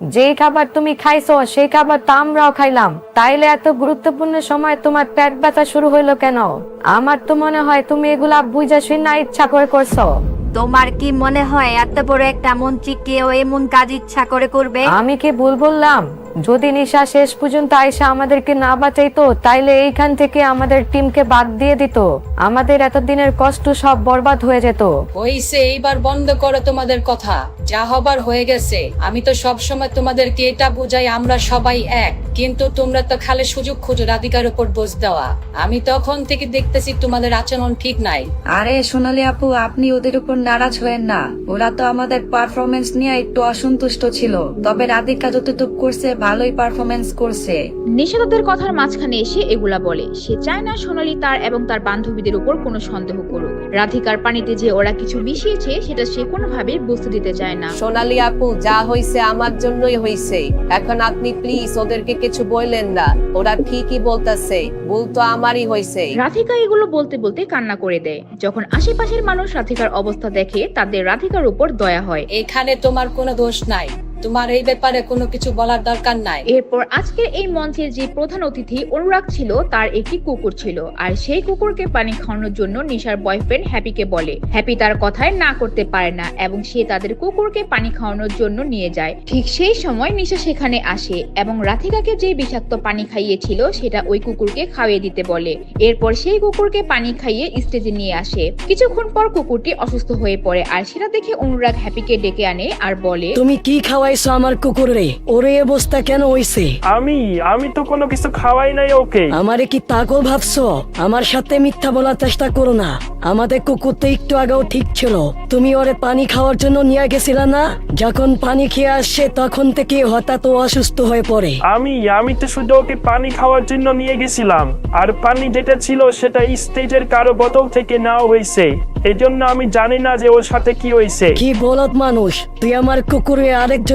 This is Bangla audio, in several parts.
যেই খাবার তুমি খাইছো সেই খাবার তো আমরাও খাইলাম। তাইলে এত গুরুত্বপূর্ণ সময় তোমার পেট ব্যথা শুরু হইল কেন? আমার তো মনে হয় তুমি এগুলা বুঝা না ইচ্ছা করে করছ। তোমার কি মনে হয় এত বড় একটা মন্ত্রী কেউ এমন কাজ ইচ্ছা করে করবে? আমি কি ভুল বললাম? যদি নিশা শেষ পর্যন্ত আয়সা আমাদেরকে না বাঁচাইতো তাইলে এইখান থেকে আমাদের টিমকে বাদ দিয়ে দিত। আমাদের এতদিনের কষ্ট সব বরবাদ হয়ে যেত। হইছে এইবার বন্ধ করো তোমাদের কথা। যা হবার হয়ে গেছে আমি তো সব সময় তোমাদেরকে এটা বুঝাই আমরা সবাই এক। কিন্তু তোমরা তো খালি সুযোগ খুঁজো রাধিকার উপর বোঝ দেওয়া। আমি তখন থেকে দেখতেছি তোমাদের আচরণ ঠিক নাই। আরে সোনালি আপু আপনি ওদের উপর নারাজ হয়েন না। ওরা তো আমাদের পারফরমেন্স নিয়ে একটু অসন্তুষ্ট ছিল। তবে রাধিকা যতটুকু করছে ভালোই পারফরমেন্স করছে। নিশা তাদের কথার মাঝখানে এসে এগুলা বলে। সে চায় না সোনালি তার এবং তার বান্ধবীদের উপর কোনো সন্দেহ করুক। রাধিকার পানিতে যে ওরা কিছু মিশিয়েছে সেটা সে কোনোভাবে বুঝতে দিতে চায় না। সোনালি আপু যা হইছে আমার জন্যই হইছে। এখন আপনি প্লিজ ওদেরকে কিছু বললেন না। ওরা ঠিকই বলতেছে। ভুল তো আমারই হইছে। রাধিকা এগুলো বলতে বলতে কান্না করে দেয়। যখন আশেপাশের মানুষ রাধিকার অবস্থা দেখে তাদের রাধিকার উপর দয়া হয়। এখানে তোমার কোনো দোষ নাই। তোমার এই ব্যাপারে কোনো কিছু বলার দরকার নাই। এরপর আজকের এই মঞ্চের যে প্রধান অতিথি অনুরাগ ছিল তার একটি কুকুর ছিল। আর সেই কুকুরকে পানি খাওয়ানোর জন্য নিশার বয়ফ্রেন্ড হ্যাপিকে বলে। হ্যাপি তার কথায় না করতে পারে না এবং সে তাদের কুকুরকে পানি খাওয়ানোর জন্য নিয়ে যায়। ঠিক সেই সময় নিশা সেখানে আসে এবং রাধিকাকে যে বিষাক্ত পানি খাইয়েছিল সেটা ওই কুকুরকে খাইয়ে দিতে বলে। এরপর সেই কুকুরকে পানি খাইয়ে স্টেজে নিয়ে আসে। কিছুক্ষণ পর কুকুরটি অসুস্থ হয়ে পড়ে আর সেটা দেখে অনুরাগ হ্যাপিকে ডেকে আনে আর বলে তুমি কি খাওয়াইছো আমার কুকুরে ওর এই অবস্থা কেন হইছে? আমি আমি তো কোনো কিছু খাওয়াই নাই ওকে। আমারে কি পাগল ভাবছ? আমার সাথে মিথ্যা বলার চেষ্টা করো না। আমাদের কুকুর তো একটু আগেও ঠিক ছিল। তুমি ওরে পানি খাওয়ার জন্য নিয়ে গেছিলে না? যখন পানি খেয়ে আসছে তখন থেকে হঠাৎ ও অসুস্থ হয়ে পড়ে। আমি আমি তো শুধু ওকে পানি খাওয়ার জন্য নিয়ে গেছিলাম। আর পানি যেটা ছিল সেটা স্টেজের কারও বোতল থেকে নেওয়া হয়েছে। এই জন্য আমি জানি না যে ওর সাথে কি হয়েছে। কি বলত মানুষ? তুই আমার কুকুরে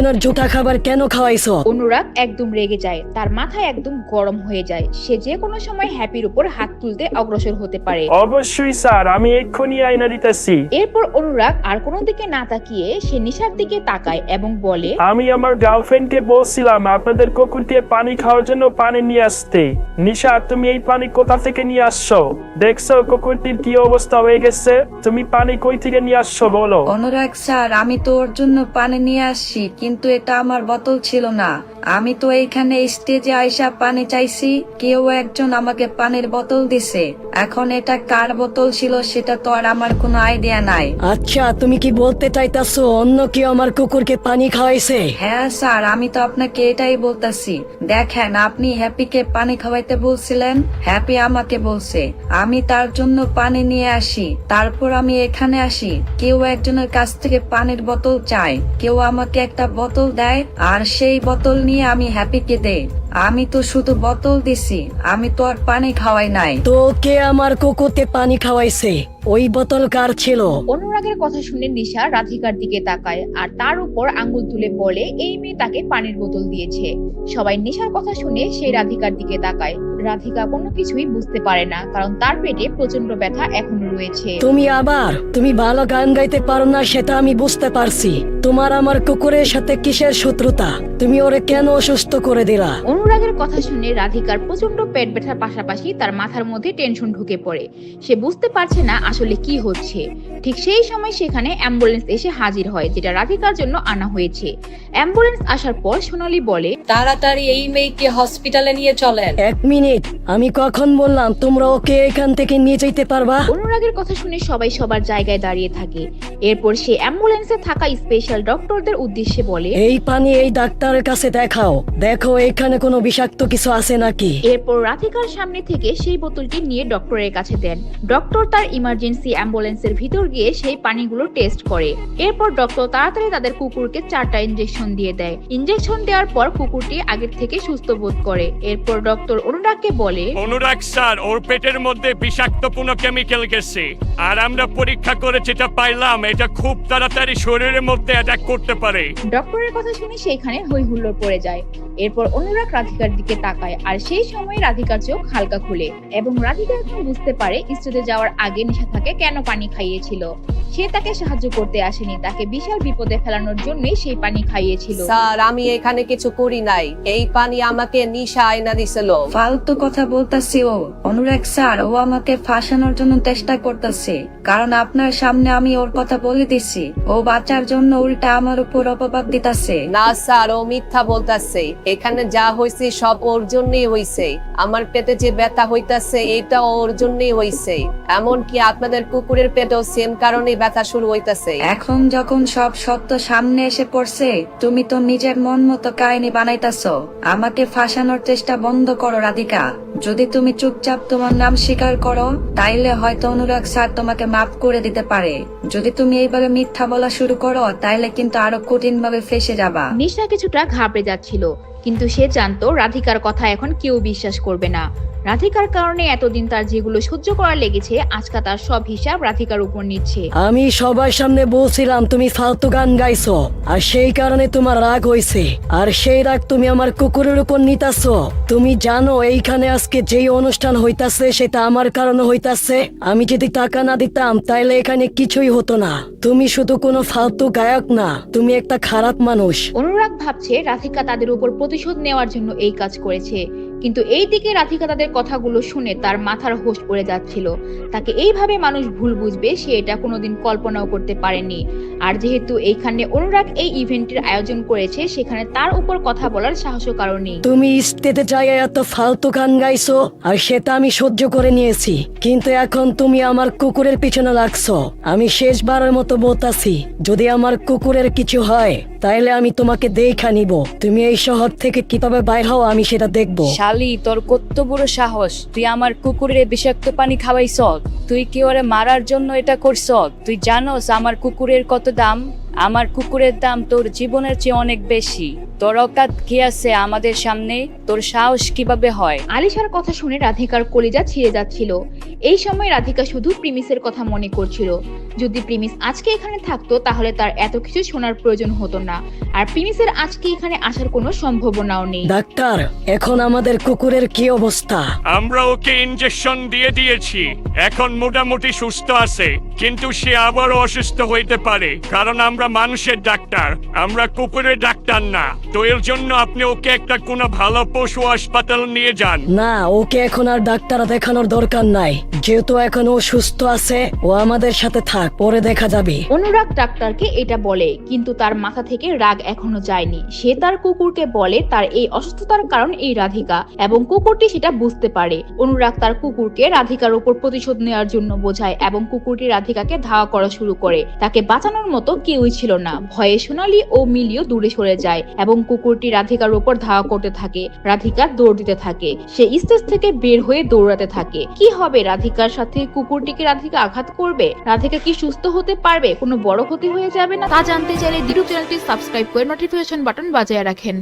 আরেকজনের জুতা খাবার কেন খাওয়াইছ? অনুরাগ একদম রেগে যায়। তার মাথা একদম গরম হয়ে যায়। সে যে কোনো সময় হ্যাপির উপর হাত তুলতে অগ্রসর হতে পারে। অবশ্যই স্যার। আমি এক্ষুনি আইনা দিতেছি। এরপর অনুরাগ আর কোনো দিকে না তাকিয়ে সে নিশার দিকে তাকায় এবং বলে আমি আমার গার্লফ্রেন্ডকে বলছিলাম আপনাদের কুকুরকে পানি খাওয়ার জন্য পানি নিয়ে আসতে। নিশা তুমি এই পানি কোথা থেকে নিয়ে আসছো? দেখছ কুকুরটির কি অবস্থা হয়ে গেছে? তুমি পানি কই থেকে নিয়ে আসছো বলো। অনুরাগ স্যার আমি তো ওর জন্য পানি নিয়ে আসছি কিন্তু এটা আমার বোতল ছিল না। আমি তো এইখানে স্টেজে আইসা পানি চাইছি কেউ একজন আমাকে পানির বোতল দিছে। এখন এটা কার বোতল ছিল সেটা তো আর আমার কোনো আইডিয়া নাই। আচ্ছা তুমি কি বলতে চাইতাছো অন্য কেউ আমার কুকুরকে পানি খাওয়াইছে? হ্যাঁ স্যার আমি তো আপনাকে এটাই বলতাছি। দেখেন আপনি হ্যাপিকে পানি খাওয়াইতে বলছিলেন হ্যাপি আমাকে বলছে। আমি তার জন্য পানি নিয়ে আসি তারপর আমি এখানে আসি। কেউ একজনের কাছ থেকে পানির বোতল চায় কেউ আমাকে একটা বোতল দেয় আর সেই বোতল নিয়ে আমি হ্যাপিকে দে। আমি তো শুধু বোতল দিছি আমি তো আর পানি খাওয়াই নাই। তো কে আমার কোকোতে পানি খাওয়াইছে ওই বোতল কার ছিল? অনুরাগের কথা শুনে নিশা রাধিকার দিকে তাকায় আর তার উপর আঙ্গুল তুলে বলে এই মেয়ে তাকে পানির বোতল দিয়েছে। সবাই নিশার কথা শুনে সেই রাধিকার দিকে তাকায়। রাধিকা কোনো কিছুই বুঝতে পারে না কারণ তার পেটে প্রচণ্ড ব্যথা এখনও রয়েছে। তুমি আবার তুমি ভালো গান গাইতে পারো না সেটা আমি বুঝতে পারছি। তোমার আমার কুকুরের সাথে কিসের শত্রুতা? তুমি ওরে কেন অসুস্থ করে দিলা? অনুরাগের কথা শুনে রাধিকার প্রচণ্ড পেট ব্যথার পাশাপাশি তার মাথার মধ্যে টেনশন ঢুকে পড়ে। সে বুঝতে পারছে না আসলে কি হচ্ছে। ঠিক সেই সময় সেখানে অ্যাম্বুলেন্স এসে হাজির হয় যেটা রাধিকার জন্য আনা হয়েছে। অ্যাম্বুলেন্স আসার পর সোনালি বলে তাড়াতাড়ি এই মেয়েকে হসপিটালে নিয়ে চলেন। এক মিনিট। আমি কখন বললাম তোমরা ওকে এখান থেকে নিয়ে যেতে পারবা? অনুরাগের কথা শুনে সবাই সবার জায়গায় দাঁড়িয়ে থাকে। এরপর সে অ্যাম্বুলেন্সে থাকা স্পেশাল ডক্টরদের উদ্দেশ্যে বলে এই পানি এই ডাক্তারের কাছে দেখাও। দেখো এখানে কোনো বিষাক্ত কিছু আছে নাকি? এরপর রাধিকার সামনে থেকে সেই বোতলটি নিয়ে ডক্টরের কাছে দেন। ডক্টর তার ইমার্জেন্সি অ্যাম্বুলেন্সের ভিতর গিয়ে সেই পানিগুলো টেস্ট করে। এরপর ডক্টর তাড়াতাড়ি তাদের কুকুরকে চারটা ইনজেকশন দিয়ে দেয়। ইনজেকশন দেওয়ার পর কুকুরটি আগের থেকে সুস্থ বোধ করে। এরপর ডক্টর অনুরাগকে বলে অনুরাগ স্যার ওর পেটের মধ্যে বিষাক্ত কোনো কেমিক্যাল গেছে। আর আমরা পরীক্ষা করে যেটা পাইলাম এটা খুব তাড়াতাড়ি শরীরের মধ্যে অ্যাটাক করতে পারে। ডক্টরের কথা শুনে সেখানে হই হুল্লোড় পড়ে যায়। এরপর অনুরাগ রাধিকার দিকে তাকায় আর সেই সময় রাধিকার চোখ হালকা খুলে এবং রাধিকা এখন বুঝতে পারে স্টুডে যাওয়ার আগে নিশা তাকে কেন পানি খাইয়েছিল। সে তাকে সাহায্য করতে আসেনি। তাকে বিশাল বিপদে ফেলানোর জন্যই সেই পানি খাইয়েছিল। স্যার আমি এখানে কিছু করি নাই। এই পানি আমাকে নিশা আয়না দিছিল। ফালতু কথা বলতাছি ও। অনুরাগ স্যার ও আমাকে ফাঁসানোর জন্য চেষ্টা করতেছে। কারণ আপনার সামনে আমি ওর কথা বলে দিছি। ও বাঁচার জন্য উল্টা আমার উপর অপবাদ দিতাছে। না স্যার ও মিথ্যা বলতাছে। এখানে যা হয়েছে সব ওর জন্যই হয়েছে আমার পেটে যে ব্যথা হইতাছে এটা ওর জন্যই হয়েছে এমনকি আপনাদের কুকুরের পেটেও সেম কারণে ব্যথা শুরু হইতাছে। এখন যখন সব সত্য সামনে এসে পড়ছে তুমি তো নিজের মন মতো কাহিনী বানাইতাছো। আমাকে ফাঁসানোর চেষ্টা বন্ধ করো রাধিকা। যদি তুমি চুপচাপ তোমার নাম স্বীকার করো তাইলে হয়তো অনুরাগ স্যার তোমাকে মাফ করে দিতে পারে। যদি তুমি এইভাবে মিথ্যা বলা শুরু করো তাইলে কিন্তু আরও কঠিন ভাবে ফেসে যাবা। নিশা কিছুটা ঘাবড়ে যাচ্ছিল। কিন্তু সে জানতো রাধিকার কথা এখন কেউ বিশ্বাস করবে না। রাধিকার কারণে এতদিন তার যেগুলো সহ্য করা লেগেছে আজকা তার সব হিসাব রাধিকার উপর নিচ্ছে। আমি সবার সামনে বলছিলাম তুমি ফালতু গান গাইছো আর সেই কারণে তোমার রাগ হয়েছে। আর সেই রাগ তুমি আমার কুকুরের উপর নিতাছো। তুমি জানো এইখানে আজকে যেই অনুষ্ঠান হইতাছে সেটা আমার কারণে হইতাছে। আমি যদি টাকা না দিতাম তাইলে এখানে কিছুই হতো না। তুমি শুধু কোনো ফালতু গায়ক না তুমি একটা খারাপ মানুষ। অনুরাগ ভাবছে রাধিকা তাদের উপর প্রতিশোধ নেওয়ার জন্য এই কাজ করেছে। কিন্তু এই দিকে রাধিকা তাদের কথাগুলো শুনে তার মাথার হোশ পড়ে যাচ্ছিল। তাকে এইভাবে মানুষ ভুল বুঝবে সে এটা কোনোদিন কল্পনাও করতে পারেনি। আর যেহেতু এইখানে অনুরাগ এই ইভেন্টের আয়োজন করেছে সেখানে তার উপর কথা বলার সাহসও কারণে তুমি স্টেতে যাই এত ফালতু গান গাইছো আর সেটা আমি সহ্য করে নিয়েছি। কিন্তু এখন তুমি আমার কুকুরের পিছনে লাগছো। আমি শেষবারের মতো বলতাছি যদি আমার কুকুরের কিছু হয় তাইলে আমি তোমাকে দেখা নিব। তুমি এই শহর থেকে কীভাবে বাইর হও আমি সেটা দেখব। শালি তোর কত বড় সাহস। তুই আমার কুকুরের বিষাক্ত পানি খাওয়াইছ। তুই কি ওরে মারার জন্য এটা করছ? তুই জানোস আমার কুকুরের কত দাম? আমার কুকুরের দাম তোর জীবনের চেয়ে অনেক বেশি। তোর অকাত কি আছে আমাদের সামনে? তোর সাহস কীভাবে হয়? আলিশার কথা শুনে রাধিকার কলিজা ছিঁড়ে যাচ্ছিল। এই সময় রাধিকা শুধু প্রিমিসের কথা মনে করছিল। যদি প্রিমিস আজকে এখানে থাকতো তাহলে তার এত কিছু শোনার প্রয়োজন হতো না। আর প্রিমিসের আজকে এখানে আসার কোনো সম্ভাবনাও নেই। ডাক্তার এখন আমাদের কুকুরের কি অবস্থা? আমরা ওকে ইনজেকশন দিয়ে দিয়েছি। এখন মোটামুটি সুস্থ আছে। কিন্তু সে আবারও অসুস্থ হইতে পারে। কারণ আমরা মানুষের ডাক্তার। আমরা কুকুরের ডাক্তার না। তো এর জন্য আপনি ওকে একটা কোনো ভালো পশু হাসপাতাল নিয়ে যান। না ওকে এখন আর ডাক্তার দেখানোর দরকার নাই। যেহেতু এখন ও সুস্থ আছে ও আমাদের সাথে থাক পরে দেখা যাবে। অনুরাগ ডাক্তারকে এটা বলে কিন্তু তার মাথা থেকে রাগ এখনও যায়নি। সে তার কুকুরকে বলে তার এই অসুস্থতার কারণ এই রাধিকা এবং কুকুরটি সেটা বুঝতে পারে। অনুরাগ তার কুকুরকে রাধিকার উপর প্রতিশোধ নেওয়ার জন্য বোঝায় এবং কুকুরটি রাধিকাকে ধাওয়া করা শুরু করে। তাকে বাঁচানোর মতো কেউই ছিল না। ভয়ে সোনালি ও মিলিও দূরে সরে যায় এবং কুকুরটি রাধিকার উপর ধাওয়া করতে থাকে। রাধিকা দৌড় দিতে থাকে। সে স্টেজ থেকে বের হয়ে দৌড়াতে থাকে। কি হবে রাধিকার সাথে? কুকুরটিকে রাধিকা আঘাত করবে? রাধিকা কি সুস্থ হতে পারবে? কোনো বড় ক্ষতি হয়ে যাবে না? তা জানতে চাইলে ইউটিউব চ্যানেলটি সাবস্ক্রাইব করে নোটিফিকেশন বাটন বাজায় রাখেন।